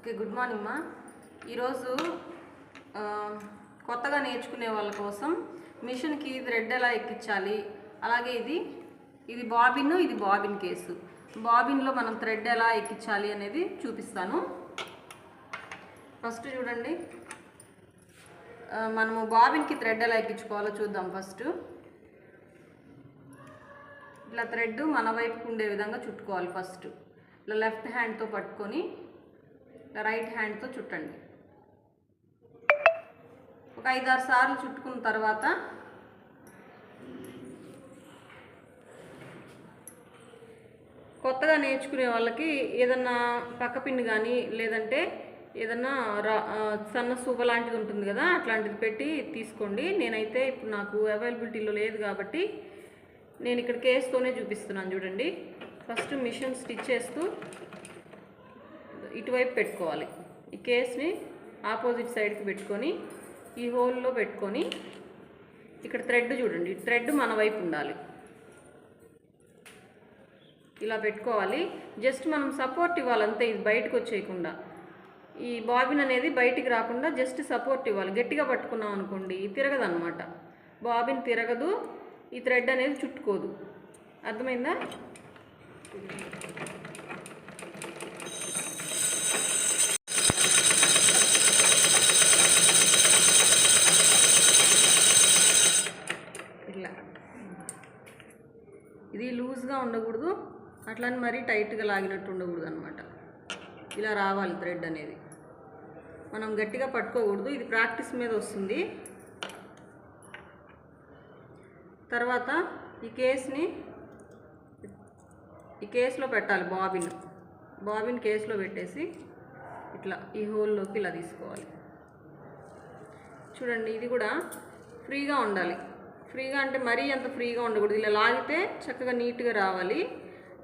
Okay good morning మా. ఈరోజు కొత్తగా నేర్చుకునే వాళ్ళ కోసం మిషన్కి థ్రెడ్ ఎలా ఎక్కించాలి? అలాగే ఇది ఇది బాబిన్ ఇది బాబిన్ కేసు. బాబిన్లో మనం థ్రెడ్ ఎలా ఎక్కించాలి అనేది చూపిస్తాను. ఫస్ట్ చూడండి. మనము బాబిన్కి థ్రెడ్ ఎలా ఎక్కించుకోవాలో చూద్దాం ఫస్ట్. ఇట్లా థ్రెడ్ మన వైపుకు ఉండే విధంగా చుట్టుకోవాలి ఫస్ట్. ఇట్లా లెఫ్ట్ హ్యాండ్తో పట్టుకొని రైట్ హ్యాండ్తో చుట్టండి. ఒక ఐదారు సార్లు చుట్టుకున్న తర్వాత కొత్తగా నేర్చుకునే వాళ్ళకి ఏదన్నా పక్క కానీ లేదంటే ఏదన్నా రా సన్న సూప లాంటిది ఉంటుంది కదా అట్లాంటిది పెట్టి తీసుకోండి. నేనైతే ఇప్పుడు నాకు అవైలబిలిటీలో లేదు కాబట్టి నేను ఇక్కడ కేస్తోనే చూపిస్తున్నాను చూడండి. ఫస్ట్ మిషన్ స్టిచ్ చేస్తూ ఇటువైపు పెట్టుకోవాలి. ఈ కేస్ని ఆపోజిట్ సైడ్కి పెట్టుకొని ఈ హోల్లో పెట్టుకొని ఇక్కడ థ్రెడ్ చూడండి. థ్రెడ్ మన వైపు ఉండాలి. ఇలా పెట్టుకోవాలి. జస్ట్ మనం సపోర్ట్ ఇవ్వాలి అంతే ఇది బయటకు వచ్చేయకుండా. ఈ బాబిన్ అనేది బయటికి రాకుండా జస్ట్ సపోర్ట్ ఇవ్వాలి. గట్టిగా పట్టుకున్నాం అనుకోండి తిరగదు అనమాట బాబిన్ తిరగదు ఈ థ్రెడ్ అనేది చుట్టుకోదు. అర్థమైందా ఇట్లా ఇది లూజ్గా ఉండకూడదు. అట్లని మరీ టైట్గా లాగినట్టు ఉండకూడదు అనమాట ఇలా రావాలి థ్రెడ్ అనేది. మనం గట్టిగా పట్టుకోకూడదు. ఇది ప్రాక్టీస్ మీద వస్తుంది. తర్వాత ఈ కేస్ని ఈ కేసులో పెట్టాలి బాబిన్. బాబిన్ కేసులో పెట్టేసి ఇట్లా ఈ హోల్లోకి ఇలా తీసుకోవాలి. చూడండి ఇది కూడా ఫ్రీగా ఉండాలి. ఫ్రీగా అంటే మరీ అంత ఫ్రీగా ఉండకూడదు. ఇలా లాగితే చక్కగా నీట్గా రావాలి.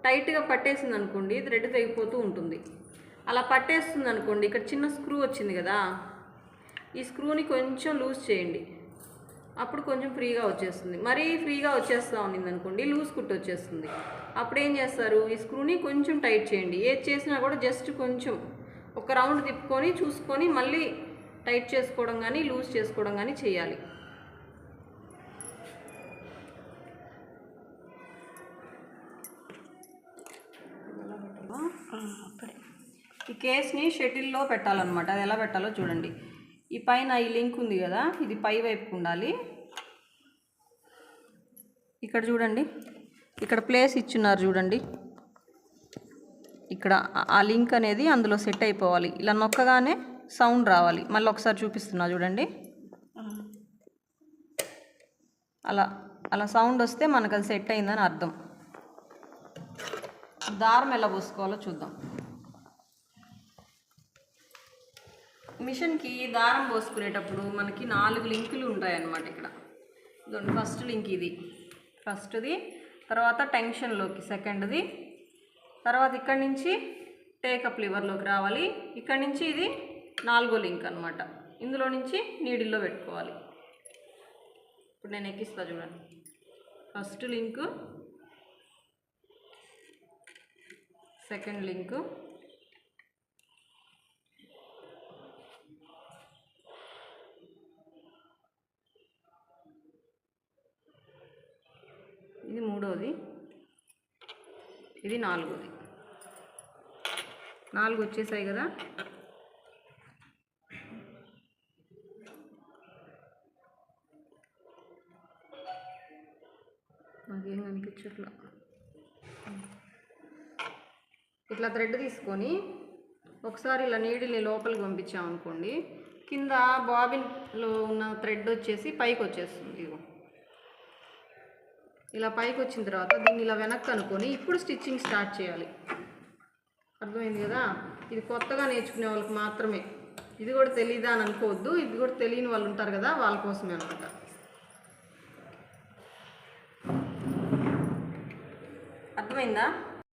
టైట్గా పట్టేసింది అనుకోండి థ్రెడ్ తెగిపోతూ ఉంటుంది. అలా పట్టేస్తుంది అనుకోండి ఇక్కడ చిన్న స్క్రూ వచ్చింది కదా ఈ స్క్రూని కొంచెం లూజ్ చేయండి. అప్పుడు కొంచెం ఫ్రీగా వచ్చేస్తుంది. మరీ ఫ్రీగా వచ్చేస్తూ ఉండింది అనుకోండి లూజ్ కుట్టు వచ్చేస్తుంది. అప్పుడు ఏం చేస్తారు? ఈ స్క్రూని కొంచెం టైట్ చేయండి. ఏది చేసినా కూడా జస్ట్ కొంచెం ఒక రౌండ్ తిప్పుకొని చూసుకొని మళ్ళీ టైట్ చేసుకోవడం కానీ లూజ్ చేసుకోవడం కానీ చేయాలి ఈ కేస్ని షటిల్లో పెట్టాలన్నమాట. అది ఎలా పెట్టాలో చూడండి. ఈ పైన ఈ లింక్ ఉంది కదా ఇది పై వైపుకు ఉండాలి. ఇక్కడ చూడండి. ఇక్కడ ప్లేస్ ఇచ్చున్నారు చూడండి. ఇక్కడ ఆ- లింక్ అనేది అందులో సెట్ అయిపోవాలి. ఇలా నొక్కగానే సౌండ్ రావాలి. మళ్ళీ ఒకసారి చూపిస్తున్నా చూడండి. అలా అలా సౌండ్ వస్తే మనకు అది సెట్ అయిందని అర్థం. దారం ఎలా పోసుకోవాలో చూద్దాం. మిషన్కి దారం పోసుకునేటప్పుడు మనకి నాలుగు లింకులు ఉంటాయన్నమాట ఇక్కడ. ఇదిగోండి ఫస్ట్ లింక్ ఇది. ఫస్ట్ది తర్వాత టెన్షన్లోకి సెకండ్ది తర్వాత ఇక్కడి నుంచి టేకప్ లివర్లోకి రావాలి. ఇక్కడి నుంచి ఇది నాలుగో లింక్ అనమాట ఇందులో నుంచి నీడిల్లో పెట్టుకోవాలి. ఇప్పుడు నేను ఎక్కిస్తా చూడండి. ఫస్ట్ లింకు సెకండ్ లింకు ఇది మూడోది ఇది నాలుగోది. నాలుగు వచ్చేసాయి కదా? నాకేం కనిపించట్లా. ఇట్లా థ్రెడ్ తీసుకొని ఒకసారి ఇలా నీడిని లోపలికి పంపించామనుకోండి కింద బాబిన్లో ఉన్న థ్రెడ్ వచ్చేసి పైకి వచ్చేస్తుంది. ఇలా పైకి వచ్చిన తర్వాత దీన్ని ఇలా వెనక్కి అనుకొని ఇప్పుడు స్టిచ్చింగ్ స్టార్ట్ చేయాలి. అర్థమైంది కదా? ఇది కొత్తగా నేర్చుకునే వాళ్ళకి మాత్రమే. ఇది కూడా తెలియదా అని అనుకోవద్దు. ఇది కూడా తెలియని వాళ్ళు ఉంటారు కదా వాళ్ళ కోసమే అనమాట అర్థమైందా?